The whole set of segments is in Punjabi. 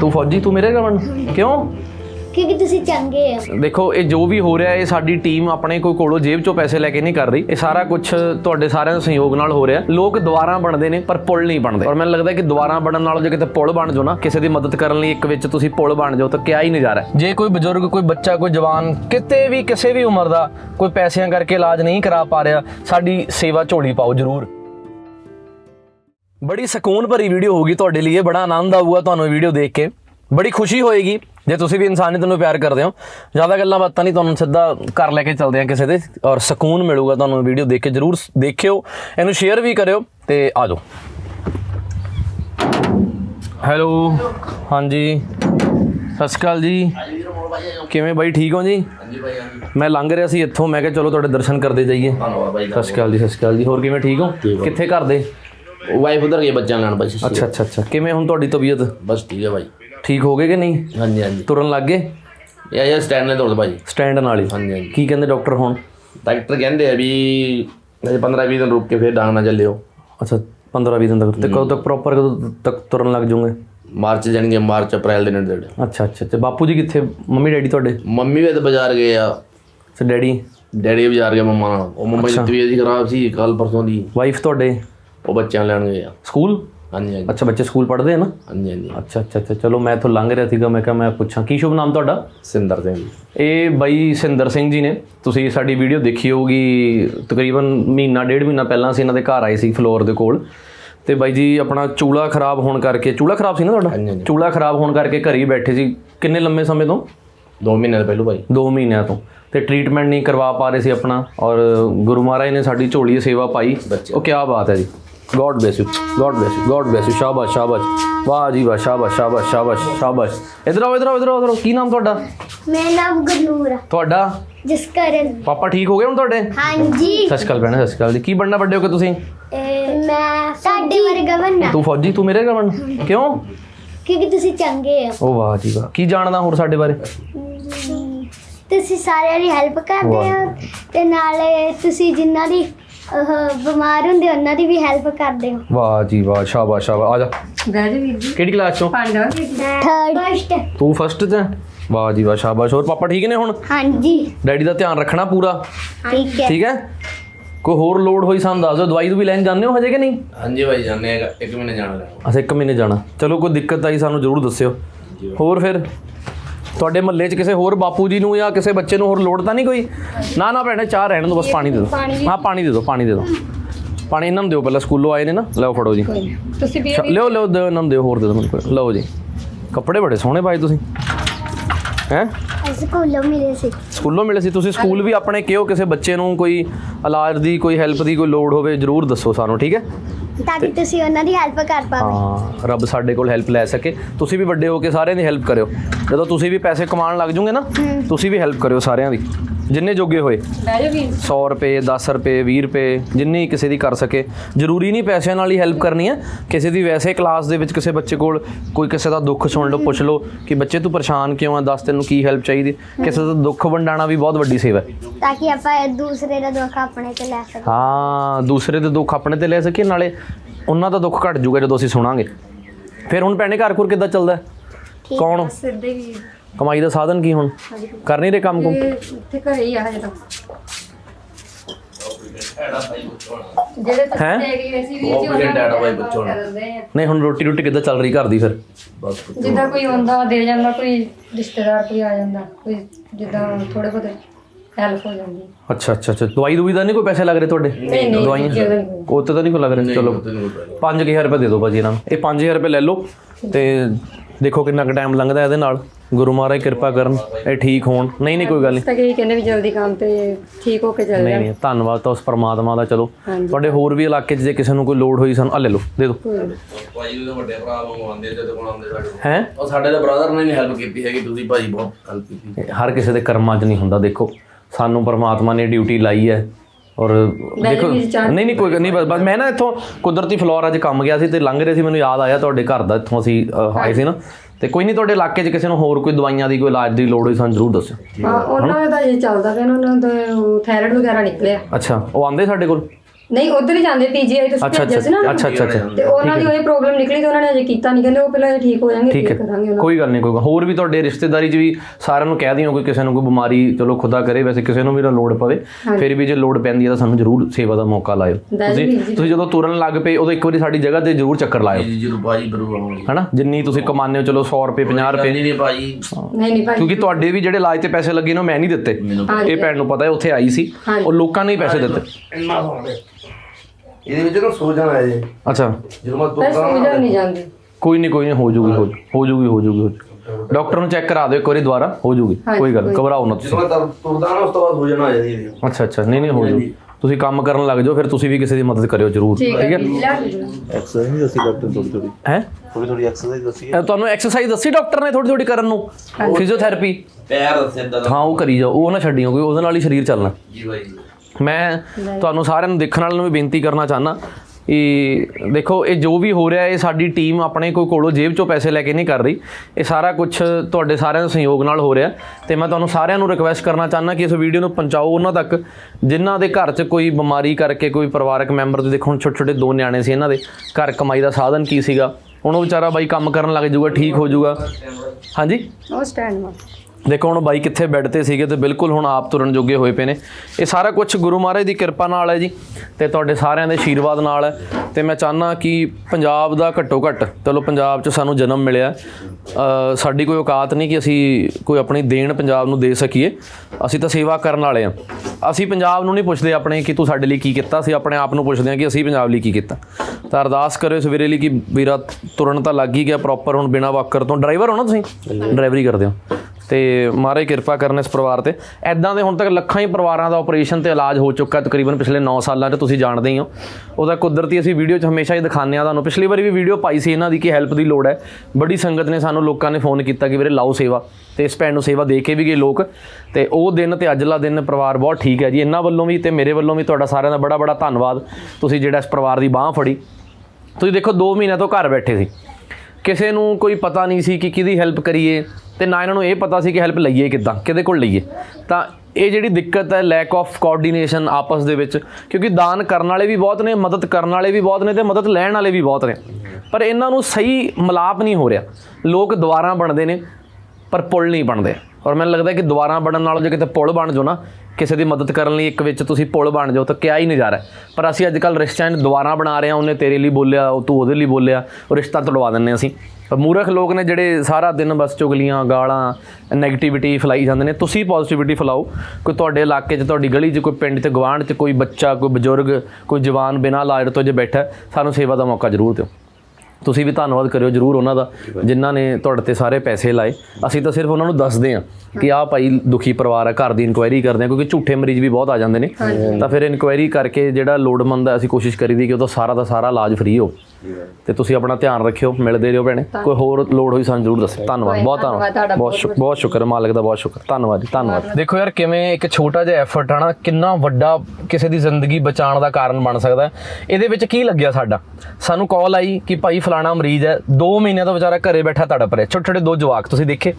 ਤੂੰ ਫੌਜੀ ਤੂੰ ਮੇਰੇ ਗਵਨ ਕਿਉਂ? ਕਿਉਂਕਿ ਤੁਸੀਂ ਚੰਗੇ ਹੋ ਦੇਖੋ ਇਹ ਜੋ ਵੀ ਹੋ ਰਿਹਾ ਇਹ ਸਾਡੀ ਟੀਮ ਆਪਣੇ ਕੋਈ ਕੋਲੋਂ ਜੇਬ ਚੋਂ ਪੈਸੇ ਲੈ ਕੇ ਨਹੀਂ ਕਰ ਰਹੀ। ਇਹ ਸਾਰਾ ਕੁਝ ਤੁਹਾਡੇ ਸਾਰਿਆਂ ਦੇ ਸਹਿਯੋਗ ਨਾਲ ਹੋ ਰਿਹਾ। ਲੋਕ ਦੁਆਰਾ ਬਣਦੇ ਨੇ ਪਰ ਪੁੱਲ ਨਹੀਂ ਬਣਦੇ। ਔਰ ਮੈਨੂੰ ਲੱਗਦਾ ਕਿ ਦੁਆਰਾ ਬਣਨ ਨਾਲੋਂ ਜੇ ਕਿਤੇ ਪੁੱਲ ਬਣ ਜਾਓ ਨਾ ਕਿਸੇ ਦੀ ਮਦਦ ਕਰਨ ਲਈ ਇੱਕ ਵਿੱਚ ਤੁਸੀਂ ਪੁੱਲ ਬਣ ਜਾਓ ਤਾਂ ਕਿਆ ਹੀ ਨਜ਼ਾਰਾ ਹੈ। ਜੇ ਕੋਈ ਬਜ਼ੁਰਗ ਕੋਈ ਬੱਚਾ ਕੋਈ ਜਵਾਨ ਕਿਤੇ ਵੀ ਕਿਸੇ ਵੀ ਉਮਰ ਦਾ ਕੋਈ ਪੈਸਿਆਂ ਕਰਕੇ ਇਲਾਜ ਨਹੀਂ ਕਰਾ ਪਾ ਰਿਹਾ ਸਾਡੀ ਸੇਵਾ ਝੋਲੀ ਪਾਓ ਜ਼ਰੂਰ। ਬੜੀ ਸਕੂਨ ਭਰੀ ਵੀਡੀਓ ਹੋਊਗੀ ਤੁਹਾਡੇ ਲਈ ਇਹ ਬੜਾ ਆਨੰਦ ਆਊਗਾ ਤੁਹਾਨੂੰ ਇਹ ਵੀਡੀਓ ਦੇਖ ਕੇ। ਬੜੀ ਖੁਸ਼ੀ ਹੋਏਗੀ ਜੇ ਤੁਸੀਂ ਵੀ ਇਨਸਾਨੀਅਤ ਨੂੰ ਪਿਆਰ ਕਰਦੇ ਹੋ। ਜ਼ਿਆਦਾ ਗੱਲਾਂ ਬਾਤਾਂ ਨਹੀਂ ਤੁਹਾਨੂੰ ਸਿੱਧਾ ਘਰ ਲੈ ਕੇ ਚੱਲਦੇ ਆ ਕਿਸੇ ਦੇ ਔਰ ਸਕੂਨ ਮਿਲੂਗਾ ਤੁਹਾਨੂੰ ਵੀਡੀਓ ਦੇਖ ਕੇ। ਜਰੂਰ ਦੇਖਿਓ ਇਹਨੂੰ ਸ਼ੇਅਰ ਵੀ ਕਰਿਓ ਤੇ ਆ ਜਾਓ। ਹੈਲੋ ਹਾਂਜੀ। ਸਤਿ ਸ਼੍ਰੀ ਅਕਾਲ ਜੀ। ਕਿਵੇਂ ਬਾਈ ਠੀਕ ਹੋ ਜੀ? ਮੈਂ ਲੰਘ ਰਿਹਾ ਸੀ ਇੱਥੋਂ ਮੈਂ ਕਿਹਾ ਚਲੋ ਤੁਹਾਡੇ ਦਰਸ਼ਨ ਕਰਦੇ ਜਾਈਏ। ਧੰਨਵਾਦ ਬਾਈ ਸਤਿ ਸ਼੍ਰੀ ਅਕਾਲ ਜੀ ਸਤਿ ਸ਼੍ਰੀ ਅਕਾਲ ਜੀ। ਹੋਰ ਕਿਵੇਂ ਠੀਕ ਹੋ। ਕਿੱਥੇ ਘਰ ਦੇ? ਵਾਈਫ ਉਧਰ ਗਏ ਬੱਚਿਆਂ ਲੈਣ ਬਸ ਅੱਛਾ ਅੱਛਾ ਅੱਛਾ। ਕਿਵੇਂ ਹੁਣ ਤੁਹਾਡੀ ਤਬੀਅਤ? ਬਸ ਠੀਕ ਹੈ ਬਾਈ ਠੀਕ ਹੋ ਗਏ ਕਿ ਨਹੀਂ? ਹਾਂਜੀ ਹਾਂਜੀ। ਤੁਰਨ ਲੱਗ ਗਏ? ਇਹ ਇਹ ਸਟੈਂਡ ਨੇ ਦੌੜ ਬਾਈ ਸਟੈਂਡ ਨਾਲ ਹੀ। ਹਾਂਜੀ ਹਾਂਜੀ। ਕੀ ਕਹਿੰਦੇ ਡਾਕਟਰ ਹੁਣ? ਡਾਕਟਰ ਕਹਿੰਦੇ ਆ ਵੀ ਅਜੇ 15 20 ਦਿਨ ਰੁਕ ਕੇ ਫਿਰ ਡਾਂਗ ਨਾ ਚੱਲਿਓ। ਅੱਛਾ 15 20 ਦਿਨ ਤੱਕ। ਤੇ ਕਦੋਂ ਤੱਕ ਪ੍ਰੋਪਰ ਕਦੋਂ ਤੱਕ ਤੁਰਨ ਲੱਗ ਜਾਓਗੇ? ਮਾਰਚ ਜਾਣਗੇ ਮਾਰਚ ਅਪ੍ਰੈਲ ਦੇ ਨੇੜੇ ਅੱਛਾ ਅੱਛਾ ਤੇ ਬਾਪੂ ਜੀ ਕਿੱਥੇ? ਮੰਮੀ ਡੈਡੀ ਤੁਹਾਡੇ? ਮੰਮੀ ਵੀ ਤਾਂ ਬਾਜ਼ਾਰ ਗਏ ਆ। ਤੇ ਡੈਡੀ? ਡੈਡੀ ਵੀ ਬਾਜ਼ਾਰ ਗਏ ਮੰਮਾ ਨਾਲ। ਉਹ ਮੰਮਾ ਦੀ ਤਬੀਅਤ ਜੀ ਖਰਾਬ ਸੀ ਕੱਲ ਪਰਸੋਂ ਦੀ। ਵਾਈਫ ਤੁਹਾਡੇ? ਉਹ ਬੱਚਿਆਂ ਲੈਣ ਗਏ ਆ। ਸਕੂਲ? ਹਾਂਜੀ ਹਾਂਜੀ। ਅੱਛਾ ਬੱਚੇ ਸਕੂਲ ਪੜ੍ਹਦੇ ਆ ਨਾ? ਹਾਂਜੀ ਹਾਂਜੀ। ਅੱਛਾ ਅੱਛਾ ਅੱਛਾ। ਚਲੋ ਮੈਂ ਇੱਥੋਂ ਲੰਘ ਰਿਹਾ ਸੀਗਾ ਮੈਂ ਕਿਹਾ ਮੈਂ ਪੁੱਛਾਂ। ਕੀ ਸ਼ੁਭ ਨਾਮ ਤੁਹਾਡਾ? ਸਿੰਦਰ ਸਿੰਘ। ਜੀ ਇਹ ਬਾਈ ਸਿੰਦਰ ਸਿੰਘ ਜੀ ਨੇ। ਤੁਸੀਂ ਸਾਡੀ ਵੀਡੀਓ ਦੇਖੀ ਹੋਊਗੀ ਤਕਰੀਬਨ ਮਹੀਨਾ ਡੇਢ ਮਹੀਨਾ ਪਹਿਲਾਂ ਅਸੀਂ ਇਹਨਾਂ ਦੇ ਘਰ ਆਏ ਸੀ ਫਲੋਰ ਦੇ ਕੋਲ। ਤੇ ਬਾਈ ਜੀ ਆਪਣਾ ਚੂਲਾ ਖਰਾਬ ਹੋਣ ਕਰਕੇ ਚੂਲਾ ਖਰਾਬ ਸੀ ਨਾ ਤੁਹਾਡਾ। ਚੂਲਾ ਖਰਾਬ ਹੋਣ ਕਰਕੇ ਘਰ ਹੀ ਬੈਠੇ ਸੀ। ਕਿੰਨੇ ਲੰਮੇ ਸਮੇਂ ਤੋਂ? ਦੋ ਮਹੀਨੇ ਪਹਿਲੂ ਭਾਈ 2 ਮਹੀਨਿਆਂ ਤੋਂ। ਤੇ ਟ੍ਰੀਟਮੈਂਟ ਨਹੀਂ ਕਰਵਾ ਪਾ ਰਹੇ ਸੀ ਆਪਣਾ। ਔਰ ਗੁਰੂ ਮਹਾਰਾਜ ਨੇ ਸਾਡੀ ਝੋਲੀ ਸੇਵਾ ਪਾਈ। ਉਹ ਕੀ ਬਾਤ ਹੈ ਜੀ। God bless you God bless you God bless you ਸ਼ਾਬਾਸ਼ ਸ਼ਾਬਾਸ਼ ਵਾਹ ਜੀ ਵਾਹ ਸ਼ਾਬਾਸ਼ ਸ਼ਾਬਾਸ਼ ਸ਼ਾਬਾਸ਼ ਸ਼ਾਬਾਸ਼ ਇਧਰ ਆਓ ਇਧਰ ਆਓ ਇਧਰ ਆਓ। ਕੀ ਨਾਮ ਤੁਹਾਡਾ ਮੇਰਾ ਨਾਮ ਗੁਰਨੂਰ ਆ ਤੁਹਾਡਾ ਜਿਸ ਕਰਨ ਪਾਪਾ ਠੀਕ ਹੋ ਗਏ ਹੁਣ ਤੁਹਾਡੇ ਹਾਂਜੀ ਸਤਿ ਸ਼੍ਰੀ ਅਕਾਲ ਭੈਣੇ ਸਤਿ ਸ਼੍ਰੀ ਅਕਾਲ ਜੀ ਕੀ ਬਣਨਾ ਵੱਡੇ ਹੋ ਕੇ ਤੁਸੀਂ ਮੈਂ ਸਾਡੇ ਵਰਗਾ ਬਣਨਾ ਤੂੰ ਫੌਜੀ ਤੂੰ ਮੇਰੇ ਗਵਨ ਕਿਉਂ ਕਿਉਂਕਿ ਤੁਸੀਂ ਚੰਗੇ ਹੋ ਉਹ ਵਾਹ ਜੀ ਵਾਹ ਕੀ ਜਾਣਦਾ ਹੋਰ ਸਾਡੇ ਬਾਰੇ ਤੁਸੀਂ ਸਾਰਿਆਂ ਦੀ ਹੈਲਪ ਕਰਦੇ ਹੋ ਤੇ ਨਾਲੇ ਤੁਸੀਂ ਜਿਨ੍ਹਾਂ ਦੀ ਉਹ ਬਿਮਾਰ ਹੁੰਦੇ ਉਹਨਾਂ ਦੀ ਵੀ ਹੈਲਪ ਕਰਦੇ ਹੋ। ਵਾਹ ਜੀ ਵਾਹ ਸ਼ਾਬਾਸ਼ ਸ਼ਾਬਾਸ਼। ਆ ਜਾ। ਬਹਿ ਜਾ ਵੀਰ ਜੀ। ਕਿਹੜੀ ਕਲਾਸ ਚੋਂ? ਪਾਂਡਾ ਥਰਡ ਫਸਟ ਤੂੰ ਫਸਟ ਚ ਹੈ? ਵਾਹ ਜੀ ਵਾਹ ਸ਼ਾਬਾਸ਼। ਹੋਰ ਪਾਪਾ ਠੀਕ ਨੇ ਹੁਣ? ਹਾਂਜੀ। ਡੈਡੀ ਦਾ ਧਿਆਨ ਰੱਖਣਾ ਪੂਰਾ? ਠੀਕ ਹੈ। ਠੀਕ ਹੈ? ਕੋਈ ਹੋਰ ਲੋੜ ਹੋਈ ਸਾਨੂੰ ਦੱਸ ਦਿਓ। ਦਵਾਈ ਵੀ ਲੈਣ ਜਾਂਦੇ ਹੋ ਹਜੇ ਕਿ ਨਹੀਂ? ਹਾਂਜੀ ਭਾਈ ਜਾਣੇ ਆ ਇੱਕ ਮਹੀਨੇ ਜਾਣਾ ਅਸੀਂ ਇੱਕ ਮਹੀਨੇ ਜਾਣਾ। ਚਲੋ ਕੋਈ ਦਿੱਕਤ ਆਈ ਸਾਨੂੰ ਜ਼ਰੂਰ ਦੱਸਿਓ। ਹੋਰ ਫਿਰ? ਤੁਹਾਡੇ ਮਹੱਲੇ 'ਚ ਕਿਸੇ ਹੋਰ ਬਾਪੂ ਜੀ ਨੂੰ ਜਾਂ ਕਿਸੇ ਬੱਚੇ ਨੂੰ ਹੋਰ ਲੋੜ ਤਾਂ ਨਹੀਂ ਕੋਈ? ਨਾ ਨਾ ਭੈਣੇ ਚਾਹ ਰਹਿਣ ਦਿਓ ਬਸ ਪਾਣੀ ਦੇ ਦਿਓ। ਹਾਂ ਪਾਣੀ ਦੇ ਦਿਓ ਪਾਣੀ ਦੇ ਦਿਓ। ਪਾਣੀ ਇਹਨਾਂ ਨੂੰ ਦਿਓ ਪਹਿਲਾਂ ਸਕੂਲੋਂ ਆਏ ਨੇ ਨਾ। ਲਓ ਫੜੋ ਜੀ। ਤੁਸੀਂ ਲਿਓ ਲਿਓ ਦਿਓ ਇਹਨਾਂ ਨੂੰ ਦਿਓ ਹੋਰ ਦੇ ਦਿਓ ਮੈਨੂੰ। ਲਓ ਜੀ। ਕੱਪੜੇ ਬੜੇ ਸੋਹਣੇ ਪਾਏ ਤੁਸੀਂ। ਹੈ? ਸਕੂਲੋਂ ਮਿਲੇ ਸੀ। ਸਕੂਲੋਂ ਮਿਲੇ ਸੀ। ਤੁਸੀਂ ਸਕੂਲ ਵੀ ਆਪਣੇ ਕਿਹੋ ਕਿਸੇ ਬੱਚੇ ਨੂੰ ਕੋਈ ਇਲਾਜ ਦੀ ਕੋਈ ਹੈਲਪ ਦੀ ਕੋਈ ਲੋੜ ਹੋਵੇ ਜਰੂਰ ਦੱਸੋ ਸਾਨੂੰ ਠੀਕ ਹੈ? ਤਾਂ ਕਿ ਤੁਸੀਂ ਉਹਨਾਂ ਦੀ ਹੈਲਪ ਕਰ ਪਾਓ। ਹਾਂ ਰੱਬ ਸਾਡੇ ਕੋਲ ਹੈਲਪ ਲੈ ਸਕੇ। ਤੁਸੀਂ ਵੀ ਵੱਡੇ ਹੋ ਕੇ ਸਾਰਿਆਂ ਦੀ ਹੈਲਪ ਕਰਿਓ। ਜਦੋਂ ਤੁਸੀਂ ਵੀ ਪੈਸੇ ਕਮਾਉਣ ਲੱਗ ਜੂਗੇ ਨਾ ਤੁਸੀਂ ਵੀ ਹੈਲਪ ਕਰਿਓ ਸਾਰਿਆਂ ਦੀ। ਜਿੰਨੇ ਜੋਗੇ ਹੋਏ। ਬਹਿ ਜਾ ਵੀਰ। 100 ਰੁਪਏ 10 ਰੁਪਏ 20 ਰੁਪਏ ਜਿੰਨੀ ਕਿਸੇ ਦੀ ਕਰ ਸਕੇ। ਜ਼ਰੂਰੀ ਨਹੀਂ ਪੈਸਿਆਂ ਨਾਲ ਹੀ ਹੈਲਪ ਕਰਨੀ ਹੈ। ਕਿਸੇ ਦੀ ਵੈਸੇ ਕਲਾਸ ਦੇ ਵਿੱਚ ਕਿਸੇ ਬੱਚੇ ਕੋਲ ਕੋਈ ਕਿਸੇ ਦਾ ਦੁੱਖ ਸੁਣ ਲਓ ਪੁੱਛ ਲਓ ਕਿ ਬੱਚੇ ਤੂੰ ਪਰੇਸ਼ਾਨ ਕਿਉਂ ਆ ਦੱਸ ਤੈਨੂੰ ਕੀ ਹੈਲਪ ਚਾਹੀਦੀ। ਕਿਸੇ ਦਾ ਦੁੱਖ ਵੰਡਾਣਾ ਵੀ ਬਹੁਤ ਵੱਡੀ ਸੇਵਾ ਹੈ। ਤਾਂ ਕਿ ਆਪਾਂ ਦੂਸਰੇ ਦਾ ਦੁੱਖ ਆਪਣੇ ਤੇ ਲੈ ਸਕੀਏ। ਹਾਂ ਦੂਸਰੇ ਦੇ ਦੁੱਖ ਆਪਣੇ ਤੇ ਲੈ ਸਕੀਏ ਨਾਲੇ ਉਹਨਾਂ ਦਾ ਦੁੱਖ ਘਟ ਜਾਊਗਾ ਜਦੋਂ ਅਸੀਂ ਸੁਣਾਂਗੇ। ਫਿਰ ਹੁਣ ਭੈਣੇ ਘਰ ਘੁਰ ਕਿੱਦਾਂ ਚੱਲਦਾ ਹੈ? ਕੌਣ? ਸਿੱਧੇ ਵੀ ਕਮਾਈ ਦਾ ਸਾਧਨ ਕੀ ਹੁਣ? ਕਰ ਨਹੀਂ ਰਹੇ ਕੰਮ ਕੁਮ? ਇੱਥੇ ਘਰੇ ਹੀ ਆ ਹਜੇ ਤੱਕ ਜਿਹੜੇ ਤੁਸੀਂ ਹੈਂ? ਲੈ ਗਏ ਸੀ ਵੀ ਜੀ ਉਹਨਾਂ ਡਾਟਾ ਨੂੰ। ਦਿੰਦੇ ਆ। ਨਹੀਂ ਹੁਣ ਰੋਟੀ ਰੋਟੀ ਕਿੱਦਾਂ ਚੱਲ ਰਹੀ ਘਰ ਦੀ ਫਿਰ? ਬਸ ਜਿੱਦਾਂ ਕੋਈ ਆਉਂਦਾ ਦੇ ਜਾਂਦਾ ਕੋਈ ਰਿਸ਼ਤੇਦਾਰ ਕੋਈ ਆ ਜਾਂਦਾ ਕੋਈ ਜਿੱਦਾਂ ਥੋੜੇ ਬਹੁਤੇ ਹੈਲਪ ਹੋ ਜਾਂਦੀ। ਅੱਛਾ ਅੱਛਾ ਅੱਛਾ। ਦਵਾਈ ਦੂਈ ਦਾ ਨਹੀਂ ਕੋਈ ਪੈਸੇ ਲੱਗ ਰਹੇ ਤੁਹਾਡੇ? ਨਹੀਂ ਨਹੀਂ ਦਵਾਈਆਂ। ਉਹ ਤੇ ਤਾਂ ਨਹੀਂ ਕੋਈ ਲੱਗ ਰਿਹਾ। ਚਲੋ। 5000 ਰੁਪਏ ਦੇ ਦਿਓ ਭਾਜੀ ਇਹਨਾਂ ਨੂੰ। ਇਹ 5000 ਰੁਪਏ ਲੈ ਲਓ ਤੇ ਦੇਖੋ ਕਿੰਨਾ ਕੁ ਟਾਈਮ ਲੰਘਦਾ ਇਹਦੇ ਨਾਲ। ਗੁਰੂ ਮਹਾਰਾਜ ਕਿਰਪਾ ਕਰਨ ਇਹ ਠੀਕ ਹੋਣ। ਨਹੀਂ ਨਹੀਂ ਕੋਈ ਗੱਲ ਨਹੀਂ। ਤਾਂ ਕਿ ਕਹਿੰਦੇ ਵੀ ਜਲਦੀ ਕੰਮ ਤੇ ਠੀਕ ਹੋ ਕੇ ਚੱਲ ਨਹੀਂ ਨਹੀਂ ਧੰਨਵਾਦ ਤਾਂ ਉਸ ਪਰਮਾਤਮਾ ਦਾ ਚਲੋ। ਤੁਹਾਡੇ ਹੋਰ ਵੀ ਇਲਾਕੇ 'ਚ ਜੇ ਕਿਸੇ ਨੂੰ ਕੋਈ ਲੋੜ ਹੋਈ ਸਾਨੂੰ ਆ ਲੈ ਲਓ ਦੇ ਦਿਓ। ਨੀ। ਭਾਈ ਉਹਦੇ ਵੱਡੇ ਭਰਾ ਵਾਂਗੂ ਆਉਂਦੇ ਤੇ ਕੋਲ ਆਉਂਦੇ ਸਾਡੇ ਹੈ? ਉਹ ਸਾਡੇ ਦਾ ਬ੍ਰਦਰ ਨੇ ਵੀ ਹੈਲਪ ਕੀਤੀ ਹੈਗੀ ਤੁਸੀਂ ਭਾਈ ਬਹੁਤ ਹੈਲਪ ਕੀਤੀ। ਹਰ ਕਿਸੇ ਦੇ ਕਰਮਾਂ 'ਚ ਨਹੀਂ ਹੁੰਦਾ ਦੇਖੋ। ਸਾਨੂੰ ਪਰਮਾਤਮਾ ਨੇ ਡਿਊਟੀ ਲਾਈ ਹੈ ਔਰ ਦੇਖੋ ਨਹੀਂ ਨਹੀਂ ਕੋਈ ਗੱਲ ਨਹੀਂ ਬਸ ਬਸ ਮੈਂ ਨਾ ਇੱਥੋਂ ਕੁਦਰਤੀ ਫਲੋਰ ਅੱਜ ਕੰਮ ਗਿਆ ਸੀ ਤੇ ਲੰਘ ਰਹੇ ਸੀ ਮੈਨੂੰ ਯਾਦ ਆਇਆ ਤੁਹਾਡੇ ਘਰ ਦਾ ਇੱਥੋਂ ਅਸੀਂ ਆਏ ਸੀ ਨਾ। ਤੇ ਕੋਈ ਨਹੀਂ ਤੁਹਾਡੇ ਇਲਾਕੇ 'ਚ ਕਿਸੇ ਨੂੰ ਹੋਰ ਕੋਈ ਦਵਾਈਆਂ ਦੀ ਕੋਈ ਇਲਾਜ ਦੀ ਲੋੜ ਹੋਈ ਸਾਨੂੰ ਜ਼ਰੂਰ ਦੱਸਿਓ। ਹਾਂ ਉਹਨਾਂ ਦਾ ਇਹ ਚੱਲਦਾ ਪਿਆ ਨਾ, ਉਹਨਾਂ ਦਾ ਥਾਇਰਾਇਡ ਵਗੈਰਾ ਨਿਕਲਿਆ। ਅੱਛਾ ਉਹ ਆਂਦੇ ਸਾਡੇ ਕੋਲ? ਨਹੀਂ ਉਧਰ ਹੀ ਜਾਂਦੇ ਪੀਜੀਆਈ ਤੁਸੀਂ ਅੱਛਾ ਭੇਜਿਆ ਸੀ ਨਾ ਅੱਛਾ ਅੱਛਾ ਅੱਛਾ। ਤੇ ਉਹਨਾਂ ਦੀ ਉਹੀ ਪ੍ਰੋਬਲਮ ਨਿਕਲੀ ਤੇ ਉਹਨਾਂ ਨੇ ਅਜੇ ਕੀਤਾ ਨਹੀਂ ਕਹਿੰਦੇ ਉਹ ਪਹਿਲਾਂ ਇਹ ਠੀਕ ਹੋ ਜਾਣਗੇ ਠੀਕ ਕਰਾਂਗੇ ਉਹਨਾਂ ਕੋਈ ਗੱਲ ਨਹੀਂ ਕੋਈ ਗੱਲ- ਹੋਰ ਵੀ ਤੁਹਾਡੇ ਰਿਸ਼ਤੇਦਾਰੀ 'ਚ ਵੀ ਸਾਰਿਆਂ ਨੂੰ ਕਹਿ ਦਿਓ ਕੋਈ ਕਿਸੇ ਨੂੰ ਕੋਈ ਬਿਮਾਰੀ ਚਲੋ ਖੁਦਾ ਕਰੇ ਵੈਸੇ ਕਿਸੇ ਨੂੰ ਵੀ ਨਾ ਲੋੜ ਪਵੇ। ਫਿਰ ਵੀ ਜੇ ਲੋੜ ਪੈਂਦੀ ਹੈ ਤਾਂ ਸਾਨੂੰ ਜ਼ਰੂਰ ਸੇਵਾ ਦਾ ਮੌਕਾ ਲਾਇਓ। ਤੁਸੀਂ। ਤੁਸੀਂ ਜਦੋਂ ਤੁਰਨ ਲੱਗ ਪਏ ਉਦੋਂ ਇੱਕ ਵਾਰੀ ਸਾਡੀ ਜਗ੍ਹਾ ਤੇ ਜ਼ਰੂਰ ਚੱਕਰ ਲਾਇਓ। ਜੀ ਜੀ ਰੁਪਾਈ ਬਰੂ ਆਉਣੀ ਹਨਾ? ਜਿੰਨੀ ਤੁਸੀਂ ਕਮਾਉਂਦੇ ਹੋ ਚਲੋ 100 ਰੁਪਏ 50 ਰੁਪਏ। ਨਹੀਂ ਨਹੀਂ ਭਾਈ ਨਹੀਂ ਨਹੀਂ ਭਾਈ ਕਿਉਂਕਿ ਤੁਹਾਡੇ ਵੀ ਜਿਹੜੇ ਇਲਾਜ ਤੇ ਪੈਸੇ ਲੱਗੇ ਨੇ ਉਹ ਮੈਂ ਨਹੀਂ ਦਿੱਤੇ। ਇਹ ਭੈਣ ਨੂੰ ਪਤਾ ਹੈ ਉੱਥੇ ਆਈ ਸੀ। ਉਹ ਲੋਕਾਂ ਨੇ ਹੀ ਪੈਸੇ ਦਿੱਤੇ। ਇੰਨਾ ਇਹਦੇ ਵਿੱਚ ਨਾ ਸੋ ਜਾਣਾ ਹੈ ਜੀ ਅੱਛਾ। ਜਦੋਂ ਮੈਂ ਸਮਝ ਨਹੀਂ ਜਾਂਦੀ। ਕੋਈ ਨਹੀਂ ਕੋਈ ਨਹੀਂ ਹੋ ਜੂਗੀ ਹੋ ਜੂ- ਹੋ ਜੂਗੀ ਹੋ ਜੂਗੀ ਹੋ ਜੂਗੀ। ਡਾਕਟਰ ਨੂੰ ਚੈੱਕ ਕਰਾ ਦਿਓ ਇੱਕ ਵਾਰੀ ਦੁਬਾਰਾ ਹੋ ਜੂਗੀ। ਕੋਈ ਗੱਲ ਘਬਰਾਓ ਨਾ ਤੁਸੀਂ। ਜਦੋਂ ਮੈਂ ਤੁਰ- ਤੁਰਦਾ ਨਾ ਉਸ ਤੋਂ ਬਾਅਦ ਹੋ ਜਾਣਾ ਹੈ ਜੀ ਅੱਛਾ ਅੱਛਾ ਨਹੀਂ ਨਹੀਂ ਹੋ ਜੂ। ਤੁਸੀਂ ਕੰਮ ਕਰਨ ਲੱਗ ਜਾਓ ਫਿਰ ਤੁਸੀਂ ਵੀ ਕਿਸੇ ਦੀ ਮਦਦ ਕਰਿਓ ਜ਼ਰੂਰ। ਠੀਕ ਹੈ ਹੈ? ਲਿਆ ਕੇ। ਐਕਸਰਸਾਈਜ਼ ਨਹੀਂ ਦੱਸੀ ਡਾਕਟਰ ਥੋੜੀ ਥੋੜੀ ਹੈ? ਥੋੜੀ ਥੋੜੀ ਐਕਸਰਸਾਈਜ਼ ਦੱਸੀ ਤੁਹਾਨੂੰ ਐਕਸਰਸਾਈਜ਼ ਦੱਸੀ ਡਾਕਟਰ ਨੇ ਥੋੜੀ ਥੋੜੀ ਕਰਨ ਨੂੰ? ਫਿਜ਼ੀਓਥੈਰੇਪੀ ਪੈਰ ਦੱਸੇ ਦਾ ਹਾਂ ਉਹ ਕਰੀ ਜਾਓ ਉਹ ਨਾ ਛੱਡੀਓ ਕੋਈ ਉਹਦੇ ਨਾਲ ਹੀ ਸਰੀਰ ਚੱਲਣਾ। ਜੀ ਭਾਈ ਮੈਂ ਤੁਹਾਨੂੰ ਸਾਰਿਆਂ ਨੂੰ ਦੇਖਣ ਵਾਲਿਆਂ ਨੂੰ ਵੀ ਬੇਨਤੀ ਕਰਨਾ ਚਾਹਨਾ ਇਹ ਦੇਖੋ ਇਹ ਜੋ ਵੀ ਹੋ ਰਿਹਾ ਇਹ ਸਾਡੀ ਟੀਮ ਆਪਣੇ ਕੋਈ ਕੋਲੋਂ ਜੇਬ ਚੋਂ ਪੈਸੇ ਲੈ ਕੇ ਨਹੀਂ ਕਰ ਰਹੀ। ਇਹ ਸਾਰਾ ਕੁਝ ਤੁਹਾਡੇ ਸਾਰਿਆਂ ਦੇ ਸਹਿਯੋਗ ਨਾਲ ਹੋ ਰਿਹਾ। ਤੇ ਮੈਂ ਤੁਹਾਨੂੰ ਸਾਰਿਆਂ ਨੂੰ ਰਿਕਵੈਸਟ ਕਰਨਾ ਚਾਹਨਾ ਕਿ ਇਸ ਵੀਡੀਓ ਨੂੰ ਪਹੁੰਚਾਓ ਉਹਨਾਂ ਤੱਕ ਜਿਨ੍ਹਾਂ ਦੇ ਘਰ 'ਚ ਕੋਈ ਬਿਮਾਰੀ ਕਰਕੇ ਕੋਈ ਪਰਿਵਾਰਕ ਮੈਂਬਰ ਦੇ ਦੇਖੋ ਹੁਣ ਛੋਟੇ ਛੋਟੇ ਦੋ ਨਿਆਣੇ ਸੀ ਇਹਨਾਂ ਦੇ ਘਰ ਕਮਾਈ ਦਾ ਸਾਧਨ ਕੀ ਸੀਗਾ? ਹੁਣ ਉਹ ਵਿਚਾਰਾ ਬਾਈ ਕੰਮ ਕਰਨ ਲੱਗ ਜਾਊਗਾ ਠੀਕ ਹੋ ਜਾਊਗਾ। ਹਾਂਜੀ? ਉਹ ਸਟੈਂਡ ਮਾ ਦੇਖੋ ਹੁਣ ਬਾਈ ਕਿੱਥੇ ਬੈੱਡ ਤੇ ਸੀਗੇ ਤੇ ਬਿਲਕੁਲ ਹੁਣ ਆਪ ਤੁਰਨ ਜੋਗੇ ਹੋਏ ਪਏ ਨੇ। ਇਹ ਸਾਰਾ ਕੁਝ ਗੁਰੂ ਮਹਾਰਾਜ ਦੀ ਕਿਰਪਾ ਨਾਲ ਹੈ ਜੀ ਤੇ ਤੁਹਾਡੇ ਸਾਰਿਆਂ ਦੇ ਆਸ਼ੀਰਵਾਦ ਨਾਲ ਹੈ ਤੇ ਮੈਂ ਚਾਹਨਾ ਕਿ ਪੰਜਾਬ ਦਾ ਘੱਟੋ ਘੱਟ ਚਲੋ ਪੰਜਾਬ 'ਚ ਸਾਨੂੰ ਜਨਮ ਮਿਲਿਆ ਸਾਡੀ ਕੋਈ ਔਕਾਤ ਨਹੀਂ ਕਿ ਅਸੀਂ ਕੋਈ ਆਪਣੀ ਦੇਣ ਪੰਜਾਬ ਨੂੰ ਦੇ ਸਕੀਏ। ਅਸੀਂ ਤਾਂ ਸੇਵਾ ਕਰਨ ਵਾਲੇ ਆ ਅਸੀਂ ਪੰਜਾਬ ਨੂੰ ਨਹੀਂ ਪੁੱਛਦੇ ਆਪਣੇ ਕਿ ਤੂੰ ਸਾਡੇ ਲਈ ਕੀ ਕੀਤਾ ਅਸੀਂ ਆਪਣੇ ਆਪ ਨੂੰ ਪੁੱਛਦੇ ਹਾਂ ਕਿ ਅਸੀਂ ਪੰਜਾਬ ਲਈ ਕੀ ਕੀਤਾ। ਤਾਂ ਅਰਦਾਸ ਕਰਿਓ ਸਵੇਰੇ ਲਈ ਕਿ ਵੀਰਾ ਤੁਰਨ ਤਾਂ ਲੱਗ ਹੀ ਗਿਆ ਪ੍ਰੋਪਰ ਹੁਣ ਬਿਨਾ ਵਾਕਰ ਤੋਂ। ਡਰਾਈਵਰ ਹੋ ਨਾ ਤੁਸੀਂ? ਡਰਾਈਵਰੀ ਕਰਦੇ ਹੋ। ਤੇ ਮਹਾਰਾਜ ਕਿਰਪਾ ਕਰਨ ਇਸ ਪਰਿਵਾਰ ਤੇ। ਐਦਾਂ ਦੇ ਹੁਣ ਤੱਕ ਲੱਖਾਂ ਹੀ ਪਰਿਵਾਰਾਂ ਦਾ ਆਪਰੇਸ਼ਨ ਤੇ ਇਲਾਜ ਹੋ ਚੁੱਕਾ ਤਕਰੀਬਨ ਪਿਛਲੇ 9 ਸਾਲਾਂ 'ਚ, ਤੁਸੀਂ ਜਾਣਦੇ ਹੀ ਹੋ। ਉਹਦਾ ਕੁਦਰਤੀ ਅਸੀਂ ਵੀਡੀਓ 'ਚ ਹਮੇਸ਼ਾ ਹੀ ਦਿਖਾਉਂਦੇ ਆ ਤੁਹਾਨੂੰ। ਪਿਛਲੀ ਵਾਰੀ ਵੀ ਵੀਡੀਓ ਪਾਈ ਸੀ ਇਹਨਾਂ ਦੀ ਕਿ ਹੈਲਪ ਦੀ ਲੋੜ ਹੈ। ਬੜੀ ਸੰਗਤ ਨੇ ਸਾਨੂੰ ਲੋਕਾਂ ਨੇ ਫੋਨ ਕੀਤਾ ਕਿ ਵੀਰੇ ਲਾਓ ਸੇਵਾ। ਤੇ ਇਸ ਭੈਣ ਨੂੰ ਸੇਵਾ ਦੇ ਕੇ ਵੀ ਗਏ ਲੋਕ। ਤੇ ਉਹ ਦਿਨ ਤੇ ਅੱਜਲਾ ਦਿਨ ਪਰਿਵਾਰ ਬਹੁਤ ਠੀਕ ਹੈ ਜੀ। ਇਹਨਾਂ ਵੱਲੋਂ ਵੀ ਤੇ ਮੇਰੇ ਵੱਲੋਂ ਵੀ ਤੁਹਾਡਾ ਸਾਰਿਆਂ ਦਾ ਬੜਾ ਬੜਾ ਧੰਨਵਾਦ। ਤੁਸੀਂ ਜਿਹੜਾ ਇਸ ਪਰਿਵਾਰ ਦੀ ਬਾਹ ਫੜੀ। ਤੁਸੀਂ ਦੇਖੋ 2 ਮਹੀਨਿਆਂ ਤੋਂ ਘਰ ਬੈਠੇ ਸੀ। ਕਿਸੇ ਨੂੰ ਕੋਈ ਪਤਾ ਨਹੀਂ ਸੀ ਕਿ ਕਿਹਦੀ ਹੈਲਪ ਕਰੀਏ। ਤੇ ਨਾ ਇਹਨਾਂ ਨੂੰ ਇਹ ਪਤਾ ਸੀ ਕਿ ਹੈਲਪ ਲਈਏ ਕਿੱਦਾਂ, ਕਿਹਦੇ ਕੋਲ ਲਈਏ। ਤਾਂ ਇਹ ਜਿਹੜੀ ਦਿੱਕਤ ਹੈ ਲੈਕ ਆਫ ਕੋਆਰਡੀਨੇਸ਼ਨ ਆਪਸ ਦੇ ਵਿੱਚ, ਕਿਉਂਕਿ ਦਾਨ ਕਰਨ ਵਾਲੇ ਵੀ ਬਹੁਤ ਨੇ, ਮਦਦ ਕਰਨ ਵਾਲੇ ਵੀ ਬਹੁਤ ਨੇ ਤੇ ਮਦਦ ਲੈਣ ਵਾਲੇ ਵੀ ਬਹੁਤ ਨੇ। ਪਰ ਇਹਨਾਂ ਨੂੰ ਸਹੀ ਮਿਲਾਪ ਨਹੀਂ ਹੋ ਰਿਹਾ। ਲੋਕ ਦੁਆਰਾ ਬਣਦੇ ਨੇ, ਪਰ ਪੁਲ ਨਹੀਂ ਬਣਦੇ। ਔਰ ਮੈਨੂੰ ਲੱਗਦਾ ਕਿ ਦੁਆਰਾ ਬਣਨ ਨਾਲੋਂ ਜੇ ਕਿਤੇ ਪੁਲ ਬਣ ਜਾਓ ਨਾ ਕਿਸੇ ਦੀ ਮਦਦ ਕਰਨ ਲਈ ਇੱਕ ਵਿੱਚ ਤੁਸੀਂ ਪੁਲ ਬਣ ਜਾਓ ਤਾਂ ਕਿਆ ਹੀ ਨਜ਼ਾਰਾ ਪਰ ਅਸੀਂ ਅੱਜ ਕੱਲ ਰਿਸ਼ਤਿਆਂ 'ਚ ਦੁਆਰਾ ਬਣਾ ਰਹੇ ਹਾਂ, ਉਹਨੇ ਤੇਰੇ ਲਈ ਬੋਲਿਆ, ਉਹ ਤੂੰ ਉਹਦੇ ਲਈ ਬੋਲਿਆ, ਉਹ ਰਿਸ਼ਤਾ ਤੋੜਵਾ ਦਿੰਦੇ ਅਸੀਂ। ਪਰ ਮੂਰਖ ਲੋਕ ਨੇ ਜਿਹੜੇ ਸਾਰਾ ਦਿਨ ਬਸ ਚੁਗਲੀਆਂ, ਗਾਲਾਂ ਨੈਗੇਟਿਵਿਟੀ ਫੈਲਾਈ ਜਾਂਦੇ ਨੇ, ਤੁਸੀਂ ਪੋਜ਼ਿਟਿਵਿਟੀ ਫੈਲਾਓ। ਕੋਈ ਤੁਹਾਡੇ ਇਲਾਕੇ 'ਚ, ਤੁਹਾਡੀ ਗਲੀ 'ਚ, ਕੋਈ ਪਿੰਡ 'ਚ ਗਵਾਂਢ 'ਚ, ਕੋਈ ਬੱਚਾ, ਕੋਈ ਬਜ਼ੁਰਗ, ਕੋਈ ਜਵਾਨ ਬਿਨਾਂ ਇਲਾਜ ਤੋਂ ਜੇ ਬੈਠਾ, ਸਾਨੂੰ ਸੇਵਾ ਦਾ ਮੌਕਾ ਜ਼ਰੂਰ ਦਿਓ। ਤੁਸੀਂ ਵੀ ਧੰਨਵਾਦ ਕਰਿਓ ਜਰੂਰ ਉਹਨਾਂ ਦਾ ਜਿਨ੍ਹਾਂ ਨੇ ਤੁਹਾਡੇ ਤੇ ਸਾਰੇ ਪੈਸੇ ਲਾਏ। ਅਸੀਂ ਤਾਂ ਸਿਰਫ ਉਹਨਾਂ ਨੂੰ ਦੱਸਦੇ ਹਾਂ ਕਿ ਆਹ ਭਾਈ ਦੁਖੀ ਪਰਿਵਾਰ ਹੈ ਘਰ ਦੀ ਇਨਕੁਆਇਰੀ ਕਰਦੇ ਹਾਂ ਕਿਉਂਕਿ ਝੂਠੇ ਮਰੀਜ਼ ਵੀ ਬਹੁਤ ਆ ਜਾਂਦੇ ਨੇ। ਤਾਂ ਫਿਰ ਇਨਕੁਆਇਰੀ ਕਰਕੇ ਜਿਹੜਾ ਲੋੜਮੰਦ ਹੈ ਅਸੀਂ ਕੋਸ਼ਿਸ਼ ਕਰੀਦੀ ਕਿ ਉਹਦਾ ਸਾਰਾ ਦਾ ਸਾਰਾ ਇਲਾਜ ਫ੍ਰੀ ਹੋ। ਤੇ ਤੁਸੀਂ ਆਪਣਾ ਧਿਆਨ ਰੱਖਿਓ ਮਿਲਦੇ ਰਹੋ ਭੈਣੇ। ਕੋਈ ਹੋਰ ਲੋੜ ਹੋਈ ਸਾਨੂੰ ਜਰੂਰ ਦੱਸੋ ਧੰਨਵਾਦ। ਬਹੁਤ ਧੰਨਵਾਦ। ਬਹੁਤ ਬਹੁਤ ਸ਼ੁਕਰ ਹੈ ਮਾਲਕ ਦਾ ਬਹੁਤ ਸ਼ੁਕਰ। ਧੰਨਵਾਦ ਜੀ ਧੰਨਵਾਦ। ਦੇਖੋ ਯਾਰ ਕਿਵੇਂ ਇੱਕ ਛੋਟਾ ਜਿਹਾ ਐਫਰਟ ਹੈ ਨਾ ਕਿੰਨਾ ਵੱਡਾ ਕਿਸੇ ਦੀ ਜ਼ਿੰਦਗੀ ਬਚਾਉਣ ਦਾ ਕਾਰਨ ਬਣ ਸਕਦਾ ਹੈ। ਇਹਦੇ ਵਿੱਚ ਕੀ ਲੱਗਿਆ ਸਾਡਾ? ਸਾਨੂੰ ਕਾਲ ਆਈ ਕਿ ਭਾਈ ਫਲਾਣਾ ਮਰੀਜ਼ ਹੈ। 2 ਮਹੀਨਿਆਂ ਤੋਂ ਵਿਚਾਰਾ ਘਰੇ ਬੈਠਾ ਤੜਪ ਰਿਹਾ ਛੋਟੇ ਛੋਟੇ ਦੋ ਜਵਾਕ ਤੁਸੀਂ ਦੇਖੇ?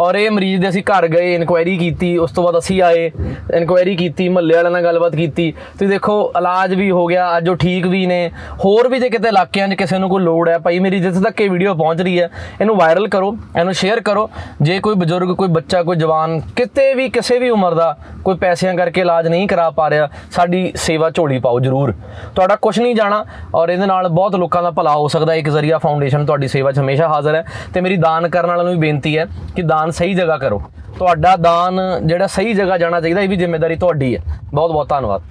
ਔਰ ਇਹ ਮਰੀਜ਼ ਦੇ ਅਸੀਂ ਘਰ ਗਏ ਇਨਕੁਆਇਰੀ ਕੀਤੀ ਉਸ ਤੋਂ ਬਾਅਦ ਅਸੀਂ ਆਏ ਇਨਕੁਆਇਰੀ ਕੀਤੀ ਮਹੱਲੇ ਵਾਲਿਆਂ ਨਾਲ ਗੱਲਬਾਤ ਕੀਤੀ। ਤੁਸੀਂ ਦੇਖੋ ਇਲਾਜ ਵੀ ਹੋ ਗਿਆ ਅੱਜ ਉਹ ਠੀਕ ਵੀ ਨੇ। ਹੋਰ ਵੀ ਜੇ ਕਿਤੇ ਇਲਾਕਿਆਂ 'ਚ ਕਿਸੇ ਨੂੰ ਕੋਈ ਲੋੜ ਹੈ, ਭਾਈ ਮੇਰੀ ਜਿੱਥੇ ਤੱਕ ਇਹ ਵੀਡੀਓ ਪਹੁੰਚ ਰਹੀ ਹੈ, ਇਹਨੂੰ ਵਾਇਰਲ ਕਰੋ, ਇਹਨੂੰ ਸ਼ੇਅਰ ਕਰੋ। ਜੇ ਕੋਈ ਬਜ਼ੁਰਗ, ਕੋਈ ਬੱਚਾ, ਕੋਈ ਜਵਾਨ ਕਿਤੇ ਵੀ, ਕਿਸੇ ਵੀ ਉਮਰ ਦਾ ਕੋਈ ਪੈਸਿਆਂ ਕਰਕੇ ਇਲਾਜ ਨਹੀਂ ਕਰਾ ਪਾ ਰਿਹਾ, ਸਾਡੀ ਸੇਵਾ ਝੋਲੀ ਪਾਓ ਜਰੂਰ। ਤੁਹਾਡਾ ਕੁਝ ਨਹੀਂ ਜਾਣਾ ਔਰ ਇਹਦੇ ਨਾਲ ਬਹੁਤ ਲੋਕਾਂ ਦਾ ਭਲਾ ਹੋ ਸਕਦਾ, ਇੱਕ ਜ਼ਰੀਆ ਫਾਊਂਡੇਸ਼ਨ ਤੁਹਾਡੀ ਸੇਵਾ 'ਚ ਹਮੇਸ਼ਾ ਹਾਜ਼ਰ ਹੈ। ਤੇ ਮੇਰੀ ਦਾਨ ਕਰਨ ਵਾਲਿਆਂ ਨੂੰ ਵੀ ਬੇਨਤੀ ਹੈ ਕਿ ਦਾਨ ਸਹੀ ਜਗ੍ਹਾ ਕਰੋ। ਤੁਹਾਡਾ ਦਾਨ ਜਿਹੜਾ ਸਹੀ ਜਗ੍ਹਾ ਜਾਣਾ ਚਾਹੀਦਾ, ਇਹ ਵੀ ਜ਼ਿੰਮੇਵਾਰੀ ਤੁਹਾਡੀ ਹੈ। ਬਹੁਤ ਬਹੁਤ ਧੰਨਵਾਦ।